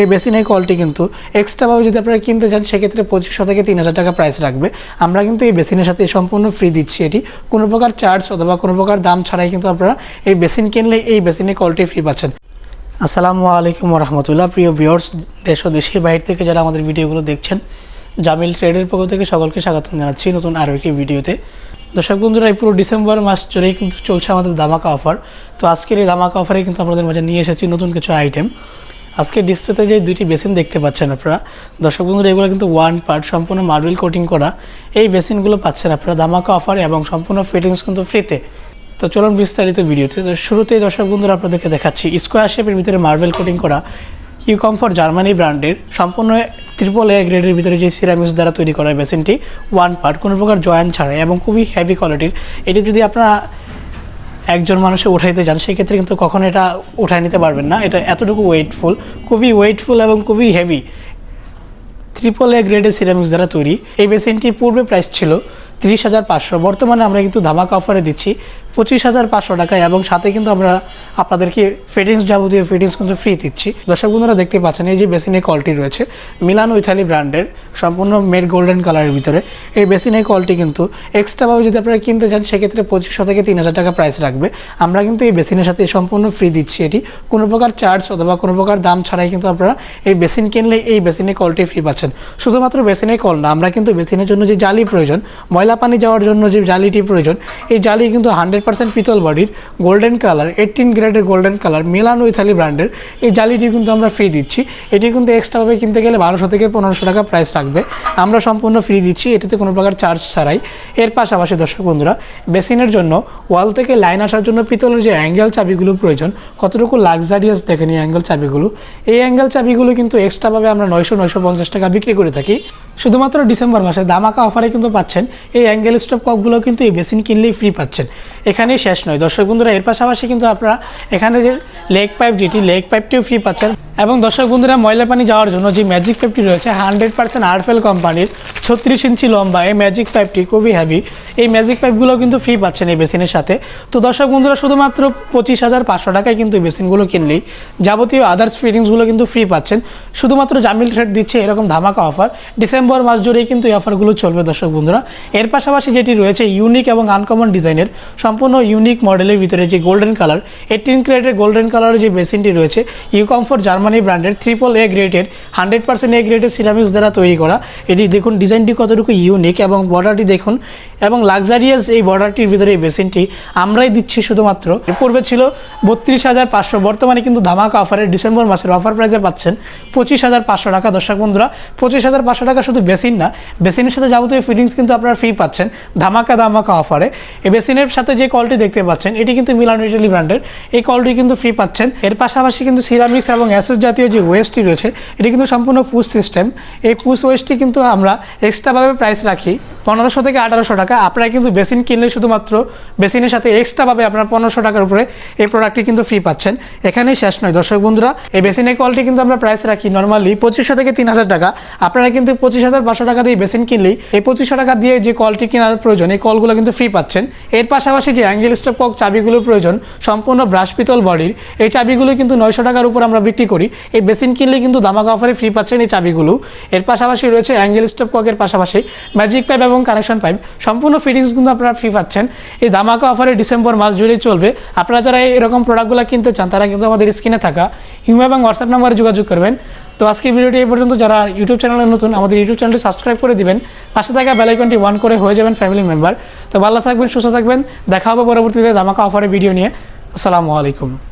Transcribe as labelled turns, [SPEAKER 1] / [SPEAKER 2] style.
[SPEAKER 1] এই বেসিনের কলটি কিন্তু এক্সট্রাভাবে যদি আপনারা কিনতে চান, সেক্ষেত্রে পঁচিশশো থেকে তিন হাজার টাকা প্রাইস রাখবে। আমরা কিন্তু এই বেসিনের সাথে সম্পূর্ণ ফ্রি দিচ্ছি এটি। কোনো প্রকার চার্জ অথবা কোনো প্রকার দাম ছাড়াই কিন্তু আপনারা এই বেসিন কিনলে এই বেসিনের কলটি ফ্রি পাচ্ছেন। আসসালামু আলাইকুম রহমতুল্লাহ প্রিয় ভিউয়ার্স দেশ ও দেশের বাইরে থেকে যারা আমাদের ভিডিওগুলো দেখছেন, জামিল ট্রেডের পক্ষ থেকে সকলকে স্বাগত জানাচ্ছি নতুন আরও একটি ভিডিওতে। দর্শক বন্ধুরা, এই পুরো ডিসেম্বর মাস জুড়েই কিন্তু চলছে আমাদের দামাকা অফার তো আজকের এই দামাকা অফারে কিন্তু আপনাদের মাঝে নিয়ে এসেছি নতুন কিছু আইটেম আজকে ডিসপ্লেতে যে দুইটি বেসিন দেখতে পাচ্ছেন আপনারা, দর্শক বন্ধুরা, এগুলো কিন্তু ওয়ান পার্ট সম্পূর্ণ মার্বেল কোটিং করা। এই বেসিনগুলো পাচ্ছেন আপনারা, ধামাকা অফারে এবং সম্পূর্ণ ফিটিংস কিন্তু ফ্রিতে তো চলুন বিস্তারিত ভিডিওতে। তো শুরুতেই দর্শক বন্ধুরা, আপনাদেরকে দেখাচ্ছি স্কোয়ার শেপের ভিতরে মার্বেল কোটিং করা ইউ কমফোর্ট জার্মানি ব্র্যান্ডের সম্পূর্ণ ট্রিপল এ গ্রেডের ভিতরে যে সিরামিক্স দ্বারা তৈরি করা বেসিনটি ওয়ান পার্ট কোনো প্রকার জয়েন্ট ছাড়াই এবং খুবই হেভি কোয়ালিটির এটি যদি আপনারা একজন মানুষে উঠাইতে যান, সেক্ষেত্রে কিন্তু কখনো এটা উঠায় নিতে পারবেন না। এটা এতটুকু ওয়েটফুল খুবই ওয়েটফুল এবং খুবই হেভি ট্রিপল এ গ্রেডের সিরামিক্স দ্বারা তৈরি। এই বেসিনটি পূর্বে প্রাইস ছিল তিরিশ হাজার পাঁচশো। বর্তমানে আমরা কিন্তু ধামাকা অফারে দিচ্ছি। পঁচিশ হাজার পাঁচশো টাকায় এবং সাথে কিন্তু আমরা আপনাদেরকে ফিটিংস যাবতীয় ফিটিংস কিন্তু ফ্রি দিচ্ছি। দর্শক বন্ধুরা দেখতে পাচ্ছেন, এই যে বেসিনের কলটি রয়েছে, মিলানো ইথালি ব্র্যান্ডের সম্পূর্ণ মেড গোল্ডেন কালারের ভিতরে। এই বেসিনের কলটি কিন্তু এক্সট্রাভাবে যদি আপনারা কিনতে চান, সেক্ষেত্রে পঁচিশশো থেকে তিন হাজার টাকা প্রাইস রাখবে। আমরা কিন্তু এই বেসিনের সাথে সম্পূর্ণ ফ্রি দিচ্ছি এটি। কোনো প্রকার চার্জ অথবা কোনো প্রকার দাম ছাড়াই কিন্তু আপনারা এই বেসিন কিনলে এই বেসিনের কলটি ফ্রি পাচ্ছেন। শুধুমাত্র বেসিনের কল না, আমরা কিন্তু বেসিনের জন্য যে জালি প্রয়োজন, ময়লা পানি যাওয়ার জন্য যে জালিটি প্রয়োজন, এই জালি কিন্তু হান্ড্রেড পার্সেন্ট পিতল বডির গোল্ডেন কালার এইটিন গ্রেডের গোল্ডেন কালার মিলানো ইথালি ব্র্যান্ডের এই জালিটি কিন্তু আমরা ফ্রি দিচ্ছি। এটি কিন্তু এক্সট্রাভাবে কিনতে গেলে বারোশো থেকে পনেরোশো টাকা প্রাইস রাখবে। আমরা সম্পূর্ণ ফ্রি দিচ্ছি, এটিতে কোনো প্রকার চার্জ ছাড়াই। এর পাশাপাশি দর্শক বন্ধুরা বেসিনের জন্য ওয়াল থেকে লাইন আসার জন্য পিতলের যে অ্যাঙ্গেল চাবিগুলো প্রয়োজন, কতটুকু লাক্সারিয়াস দেখেন এই অ্যাঙ্গেল চাবিগুলো। এই অ্যাঙ্গেল চাবিগুলো কিন্তু এক্সট্রাভাবে আমরা নয়শো নয়শো পঞ্চাশ টাকা বিক্রি করে থাকি। শুধুমাত্র ডিসেম্বর মাসে দামাকা অফারে কিন্তু পাচ্ছেন। এই অ্যাঙ্গেল স্টপ কপগুলো কিন্তু এই বেসিন কিনলেই ফ্রি পাচ্ছেন। এখানেই শেষ নয়। দর্শক বন্ধুরা, এর পাশাপাশি কিন্তু আপনারা এখানে যে লেগ পাইপ, যেটি লেগ পাইপটিও ফ্রি পাচ্ছেন এবং দর্শক বন্ধুরা ময়লা পানি যাওয়ার জন্য যে ম্যাজিক পাইপটি রয়েছে হান্ড্রেড পার্সেন্ট আরফেল কোম্পানির ছত্রিশ ইঞ্চি লম্বা এই ম্যাজিক পাইপটি খুবই হেভি এই ম্যাজিক পাইপগুলো কিন্তু ফ্রি পাচ্ছেন এই বেসিনের সাথে। তো দর্শক বন্ধুরা, শুধুমাত্র পঁচিশ হাজার পাঁচশো টাকায় কিন্তু এই বেসিনগুলো কিনলেই যাবতীয় আদার্স ফিটিংসগুলো কিন্তু ফ্রি পাচ্ছেন। শুধুমাত্র জামিল ট্রেড দিচ্ছে এরকম ধামাকা অফার ডিসেম্বর মাস জুড়েই কিন্তু এই অফারগুলো চলবে দর্শক বন্ধুরা। এর পাশাপাশি যেটি রয়েছে ইউনিক এবং আনকমন ডিজাইনের সম্পূর্ণ ইউনিক মডেলের ভিতরে যে গোল্ডেন কালার এইটিন ক্রেডের গোল্ডেন কালারের যে বেসিনটি রয়েছে ইউ কমফোর্ট জার্মানি ব্র্যান্ডের ট্রিপল এ গ্রেডের হান্ড্রেড পার্সেন্ট এ গ্রেডের সিরামিক্স দ্বারা তৈরি করা। এটি দেখুন, ডিজাইনটি কতটুকু ইউনিক এবং বর্ডারটি দেখুন, এবং লাক্সারিয়াস এই বর্ডারটির ভিতরে এই বেসিনটি আমরাই দিচ্ছি শুধুমাত্র। পূর্বে ছিল বত্রিশ হাজার পাঁচশো, বর্তমানে কিন্তু ধামাকা অফারের ডিসেম্বর মাসের অফার প্রাইসে পাচ্ছেন পঁচিশ হাজার পাঁচশো টাকা। দর্শক বন্ধুরা, পঁচিশ হাজার পাঁচশো টাকা শুধু বেসিন না বেসিনের সাথে যাবতীয় ফিটিংস কিন্তু আপনারা ফ্রি পাচ্ছেন, ধামাকা ধামাকা অফারে এই বেসিনের সাথে যে কলটি দেখতে পাচ্ছেন, এটি কিন্তু মিলানো ইটালি ব্র্যান্ডের এই কলটি কিন্তু ফ্রি পাচ্ছেন। এর পাশাপাশি কিন্তু সিরামিক্স এবং অ্যাসেস জাতীয় যে ওয়েস্টটি রয়েছে, এটি কিন্তু সম্পূর্ণ পুশ সিস্টেম এই পুশ ওয়েস্টটি কিন্তু আমরা এক্সট্রাভাবে প্রাইস রাখি। পনেরোশো থেকে আঠারোশো টাকা। আপনারা কিন্তু বেসিন কিনলে শুধুমাত্র বেসিনের সাথে এক্সট্রাভাবে আপনারা পনেরোশো টাকার উপরে এই প্রোডাক্টটি কিন্তু ফ্রি পাচ্ছেন। এখানেই শেষ নয়। দর্শক বন্ধুরা, এই বেসিনের কোয়ালিটি কিন্তু আমরা প্রাইস রাখি নর্মালি পঁচিশশো থেকে তিন হাজার টাকা। আপনারা কিন্তু পঁচিশ হাজার পাঁচশো টাকা দিয়ে বেসিন কিনলেই এই পঁচিশশো টাকা দিয়ে যে কলটি কেনার প্রয়োজন, এই কলগুলো কিন্তু ফ্রি পাচ্ছেন। এর পাশাপাশি যে অ্যাঙ্গেল স্টপ কক চাবিগুলোর প্রয়োজন, সম্পূর্ণ ব্রাশ পিতল বডির এই চাবিগুলো কিন্তু নয়শো টাকার উপর আমরা বিক্রি করি। এই বেসিন কিনলে কিন্তু দামাকা অফারে ফ্রি পাচ্ছেন এই চাবিগুলো। এর পাশাপাশি রয়েছে অ্যাঙ্গেল স্টপ ককের পাশাপাশি ম্যাজিক পাইপ এবং কানেকশন পাইপ সম্পূর্ণ ফিটিংস কিন্তু আপনারা ফ্রি পাচ্ছেন। এই দামাকা অফারে ডিসেম্বর মাস জুড়ে চলবে। আপনারা যারা এরকম প্রোডাক্টগুলো কিনতে চান, তারা কিন্তু আমাদের স্ক্রিনে থাকা। ইমেল এবং হোয়াটসঅ্যাপ নাম্বারে যোগাযোগ করবেন। তো আজকে ভিডিওটি এই পর্যন্ত। যারা ইউটিউব চ্যানেলে নতুন, আমাদের ইউটিউব চ্যানেলটি সাবস্ক্রাইব করে দিবেন। পাশে থাকা বেলাইকনটি ওয়ান করে হয়ে যাবেন ফ্যামিলি মেম্বার তো ভালো থাকবেন, সুস্থ থাকবেন। দেখা হবে পরবর্তীতে দামাকা অফারে ভিডিও নিয়ে। আসসালামু আলাইকুম।